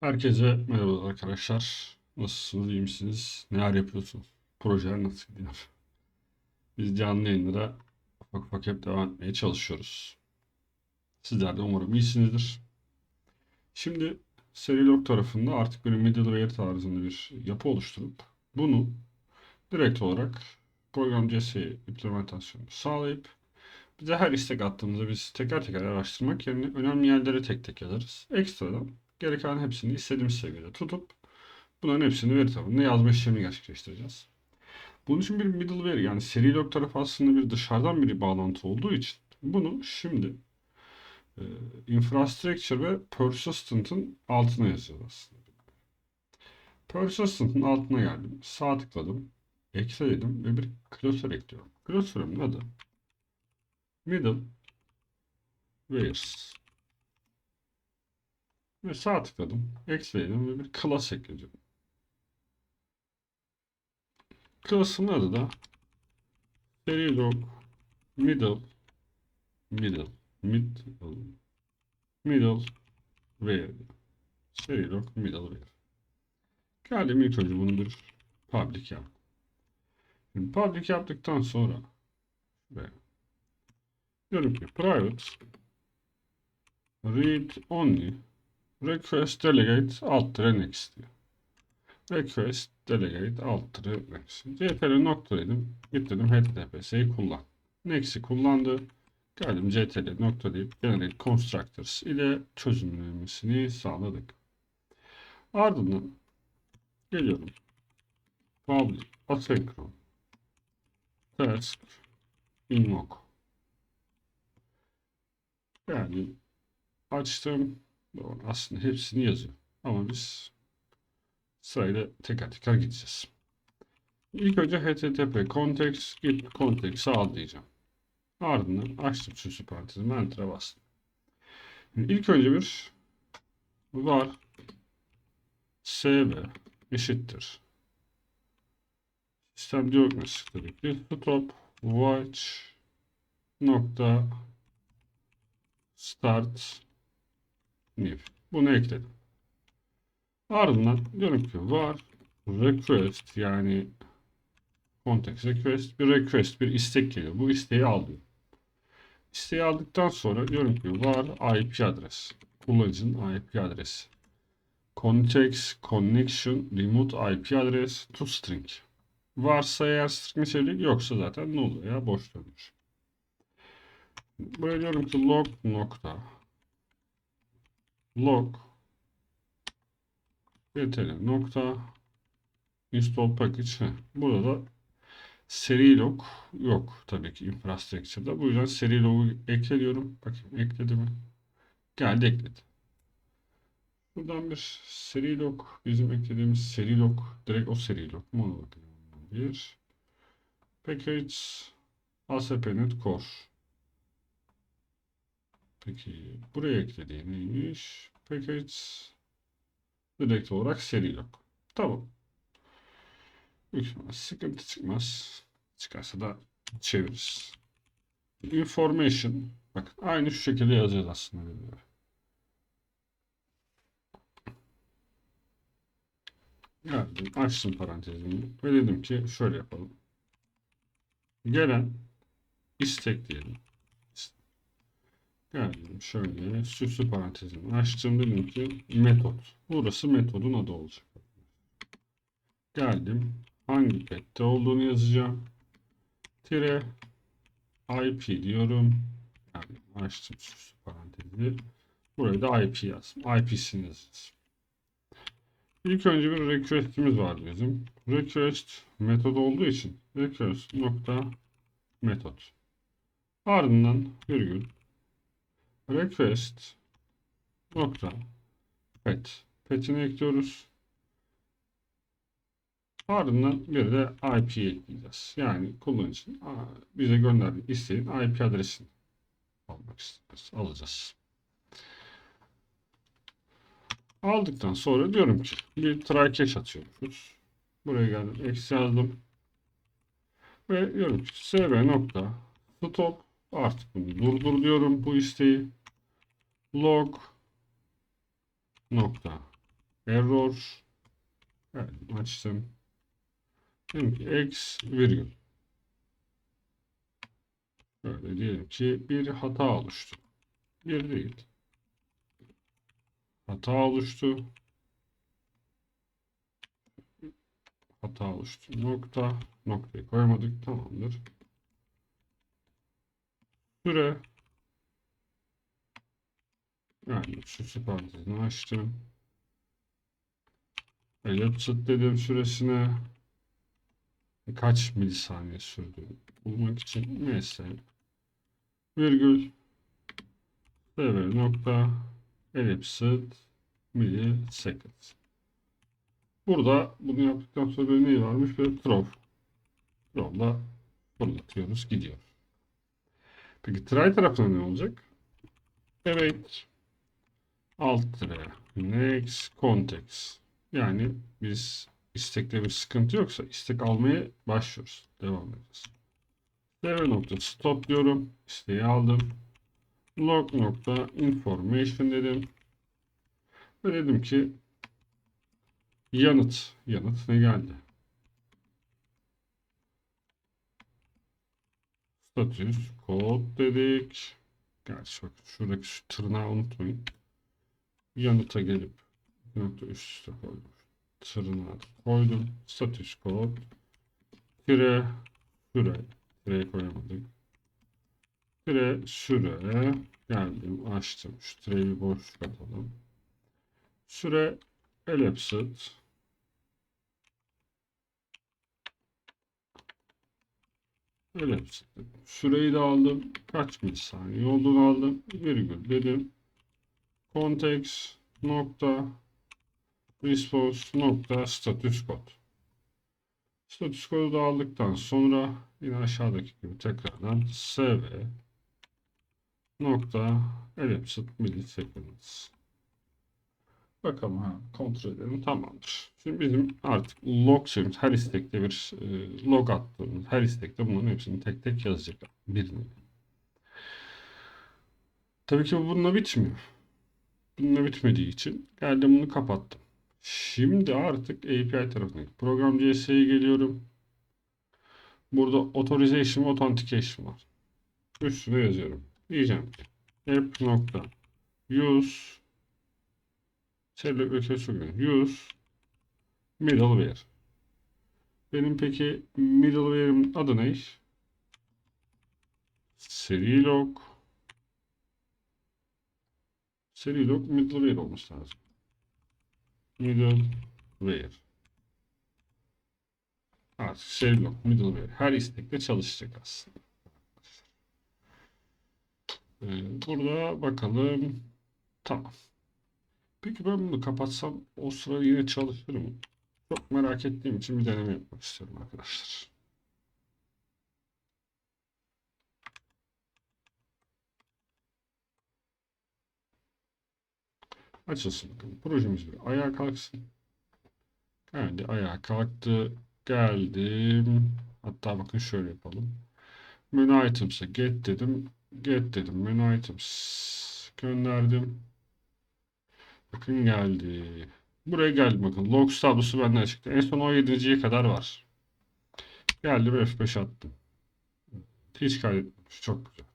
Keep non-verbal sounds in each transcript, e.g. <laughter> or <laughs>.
Herkese merhaba arkadaşlar. Nasılsınız, iyi misiniz? Neler yapıyorsunuz? Projeler nasıl gidiyor? Biz canlı yayınlara ufak ufak hep devam etmeye çalışıyoruz. Sizler de umarım iyisinizdir. Şimdi Serilog tarafında artık böyle middleware tarzında bir yapı oluşturup bunu direkt olarak program CS'ye implementasyonu sağlayıp bize her istek attığımızda biz teker teker araştırmak yerine önemli yerlere tek tek yazarız. Ekstradan gereken hepsini istediğimiz seviyede tutup bunların hepsini veri tabanına yazma işlemini gerçekleştireceğiz. Bunun için bir middleware yani Serilog tarafı aslında bir dışarıdan bir bağlantı olduğu için bunu şimdi e, infrastructure ve persistent'ın altına yazacağız aslında. Persistent'ın altına geldim. Sağ tıkladım. Ekle dedim ve bir klasör ekliyorum. Klasörümün adı middlewares ve sağ tıkladım. Ekledim ve bir class ekledim. Class'ın adı da Verilog middle middle middle middleware Verilog middleware Geldim ilk önce bunu bir public yap. Şimdi public yaptıktan sonra şuraya diyorum ki private read only request delegate alt next diyor. Request delegate alt next. CTRL nokta dedim. Git dedim HTTPS'yi kullan. Next'i kullandı. Geldim CTRL nokta deyip generate constructors ile çözümlemesini sağladık. Ardından geliyorum. Public asynchron task invoke yani açtım. Aslında hepsini yazıyor. Ama biz sırayla teker teker gideceğiz. İlk önce http context git context al diyeceğim. Ardından açtım süslü parantezimi enter'a bastım. Şimdi ilk önce bir var sv eşittir. Sistem diagnostik dedik. Bir stop watch nokta start new. Bunu ekledim. Ardından diyorum ki var request yani context request bir request bir istek geliyor. Bu isteği aldım. İsteği aldıktan sonra diyorum ki var IP adres. Kullanıcının IP adresi. Context connection remote IP adres to string. Varsa eğer string içerik yoksa zaten ne oluyor ya boş dönmüş. Böyle diyorum ki log nokta log ctl nokta install package. Burada da seri log yok tabii ki infrastructure'da. Bu yüzden seri log'u ekliyorum. Bakayım ekledi mi? Geldi ekledi. Buradan bir seri log bizim eklediğimiz seri log direkt o seri log mu. Bir package ASP.NET Core Peki buraya eklediği neymiş? Package direkt olarak seri log. Tamam. Sıkıntı çıkmaz. Çıkarsa da çeviririz. Information. Bak aynı şu şekilde yazacağız aslında. Geldim. Açtım parantezimi. Ve dedim ki şöyle yapalım. Gelen istek diyelim. Geldim şöyle süslü parantezimi açtım dedim ki metot. Burası metodun adı olacak. Geldim. Hangi pette olduğunu yazacağım. Tire IP diyorum. Yani açtım süslü parantezi. Buraya da IP yazdım. IP'sini yazacağız. İlk önce bir request'imiz var bizim. Request metod olduğu için request nokta metod. Ardından virgül request nokta pet petini ekliyoruz. Ardından bir de IP ekleyeceğiz. Yani kullanıcının bize gönderdiği isteğin IP adresini almak istiyoruz. Alacağız. Aldıktan sonra diyorum ki bir try catch atıyoruz. Buraya geldim. Eksi yazdım. Ve diyorum ki sv nokta stop artık bunu durdur diyorum bu isteği log nokta error evet, açtım. X virgül. Böyle diyelim ki bir hata oluştu. Bir değil. Hata oluştu. Hata oluştu. Nokta. Noktayı koyamadık. Tamamdır. Süre. Yani şu parantezini açtım. Ellipsit dedim süresine. Kaç milisaniye sürdü bulmak için neyse. Virgül. Sever nokta. Ellipsit millisecond. Burada bunu yaptıktan sonra ne varmış? Bir throw. Throw'la fırlatıyoruz. Gidiyor. Peki try tarafında ne olacak? Evet. Alt tire. Next context. Yani biz istekte bir sıkıntı yoksa istek almaya başlıyoruz. Devam edeceğiz. Server nokta stop diyorum. İsteği aldım. Log nokta information dedim. Ve dedim ki yanıt. Yanıt ne geldi? Status kod dedik. Gerçi bak şuradaki şu tırnağı unutmayın. Yanıta gelip nokta üst üste koydum. Tırnağı koydum. Status kod tire süre Tire koyamadık. Tire süre geldim açtım. Şu tireyi bir boşluk atalım. Süre ellipsit ellipsit Süreyi de aldım. Kaç milisaniye olduğunu aldım. Virgül dedim. Context nokta response nokta status kod. Status kodu da aldıktan sonra yine aşağıdaki gibi tekrardan sv nokta ellipsit milliseconds. Bakalım ha kontrol edelim tamamdır. Şimdi bizim artık log şeyimiz her istekte bir e, log attığımız her istekte bunların hepsini tek tek yazacak birini. Tabii ki bu bununla bitmiyor. Bununla bitmediği için geldim bunu kapattım. Şimdi artık API tarafına program CS'ye geliyorum. Burada authorization ve authentication var. Üstüne yazıyorum. Diyeceğim ki app nokta use ötesi use middleware. Benim peki middleware'in adı ne? Serilog Serilog middleware olması lazım. Middleware. Artık Serilog middleware her istekte çalışacak aslında. Ee, burada bakalım. Tamam. Peki ben bunu kapatsam o sıra yine çalışır mı? Çok merak ettiğim için bir deneme yapmak istiyorum arkadaşlar. Açılsın bakalım. Projemiz bir ayağa kalksın. Geldi ayağa kalktı. Geldim. Hatta bakın şöyle yapalım. Menü items'a get dedim. Get dedim. Menü items gönderdim. Bakın geldi. Buraya geldi bakın. Logs tablosu benden çıktı. En son 17.ye kadar var. Geldim F5 attım. Hiç kaydetmemiş. Çok güzel.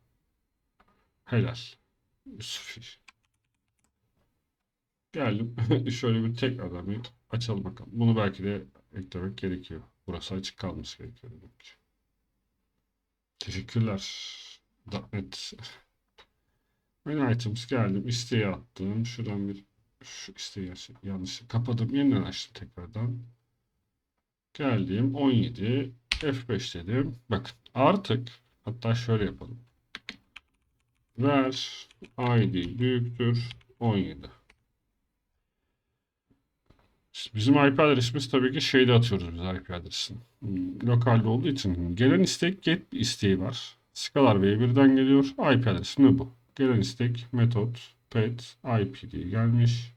Helal. Yusuf. Geldim. <laughs> Şöyle bir tekrardan bir açalım bakalım. Bunu belki de eklemek gerekiyor. Burası açık kalması gerekiyor. Demek ki. Teşekkürler. .NET. <laughs> Menü items geldim. İsteği attım. Şuradan bir şu isteği yanlış kapadım. Yeniden açtım tekrardan. Geldim. 17. F5 dedim. Bakın artık hatta şöyle yapalım. Ver ID büyüktür 17. Bizim IP adresimiz tabii ki şeyde atıyoruz biz IP adresini. Hmm, lokalde olduğu için gelen istek get isteği var. Scalar V1'den geliyor. IP adresi ne bu? Gelen istek metot pet ip diye gelmiş.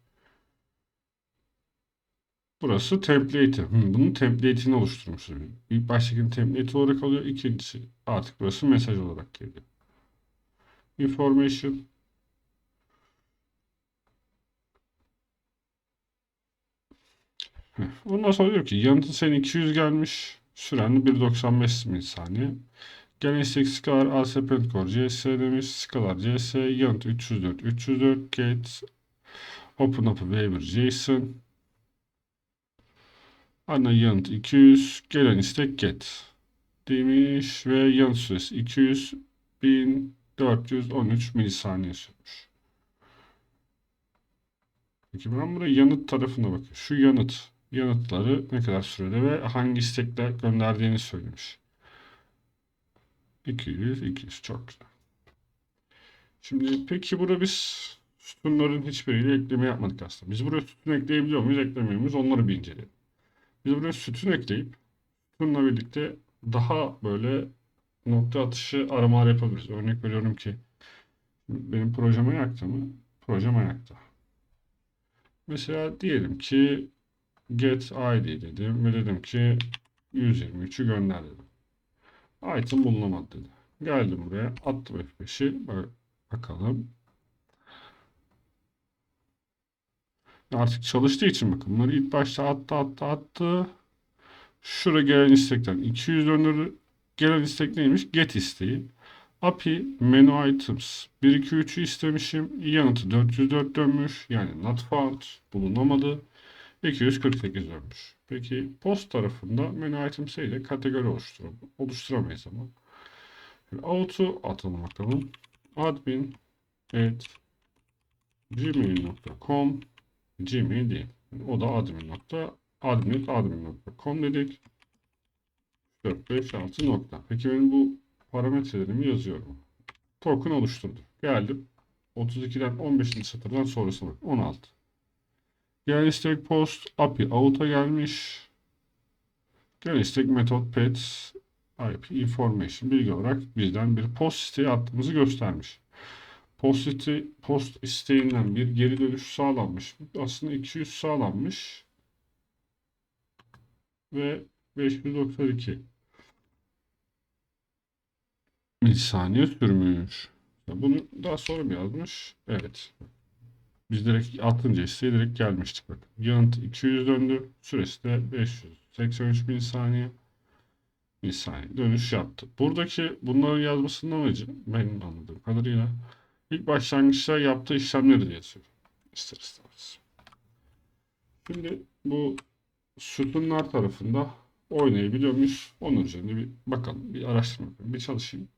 Burası template'i. Hmm, bunun template'ini oluşturmuşuz. İlk baştaki template olarak alıyor. İkincisi artık burası mesaj olarak geliyor. Information Ondan sonra diyor ki yanıtın senin 200 gelmiş. Süren 1.95 milisaniye. Gelen istek skalar ASP Core CS demiş. Skalar CS yanıt 304 304 get open up waiver JSON ana yanıt 200 gelen istek get demiş ve yanıt süresi 200 1413 milisaniye sürmüş. Peki ben buraya yanıt tarafına bakıyorum. Şu yanıt yanıtları ne kadar sürede ve hangi istekler gönderdiğini söylemiş. 200, 200 çok güzel. Şimdi peki burada biz sütunların hiçbiriyle ekleme yapmadık aslında. Biz buraya sütun ekleyebiliyor muyuz, eklemiyor muyuz onları bir inceleyelim. Biz buraya sütun ekleyip sütunla birlikte daha böyle nokta atışı aramalar yapabiliriz. Örnek veriyorum ki benim projem ayakta mı? Projem ayakta. Mesela diyelim ki get id dedim ve dedim ki 123'ü gönder dedim. Item bulunamadı dedi. Geldim buraya attım F5'i Bak- bakalım. Artık çalıştığı için bakın bunları ilk başta attı attı attı. Şura gelen istekten 200 döndürdü. Gelen istek neymiş? Get isteği. API menu items 1 2 3'ü istemişim. Yanıtı 404 dönmüş. Yani not found bulunamadı. 248 dönmüş. Peki post tarafında menü items ile kategori oluşturam oluşturamayız ama. Şimdi atalım bakalım. Admin at gmail.com gmail değil. O da admin nokta admin admin.com dedik. 4, 5, 6 nokta. Peki benim bu parametrelerimi yazıyorum. Token oluşturdu. Geldim. 32'den 15. satırdan sonrasına bak. 16. Gelen istek post API out'a gelmiş. Gelen istek metot pets IP information bilgi olarak bizden bir post isteği attığımızı göstermiş. Post, iste, post isteğinden bir geri dönüş sağlanmış. Aslında 200 sağlanmış. Ve 592 milisaniye sürmüş. Bunu daha sonra mı yazmış? Evet. Biz direkt atınca isteği direkt gelmiştik bak. Yanıt 200 döndü. Süresi de 583 milisaniye. Milisaniye dönüş yaptı. Buradaki bunların yazmasının amacı benim anladığım kadarıyla ilk başlangıçta yaptığı işlemleri de yazıyor. İster istemez. Şimdi bu sütunlar tarafında oynayabiliyor muyuz? Onun üzerine bir bakalım, bir araştırma yapayım, bir çalışayım.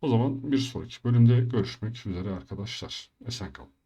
O zaman bir sonraki bölümde görüşmek üzere arkadaşlar. Esen kalın.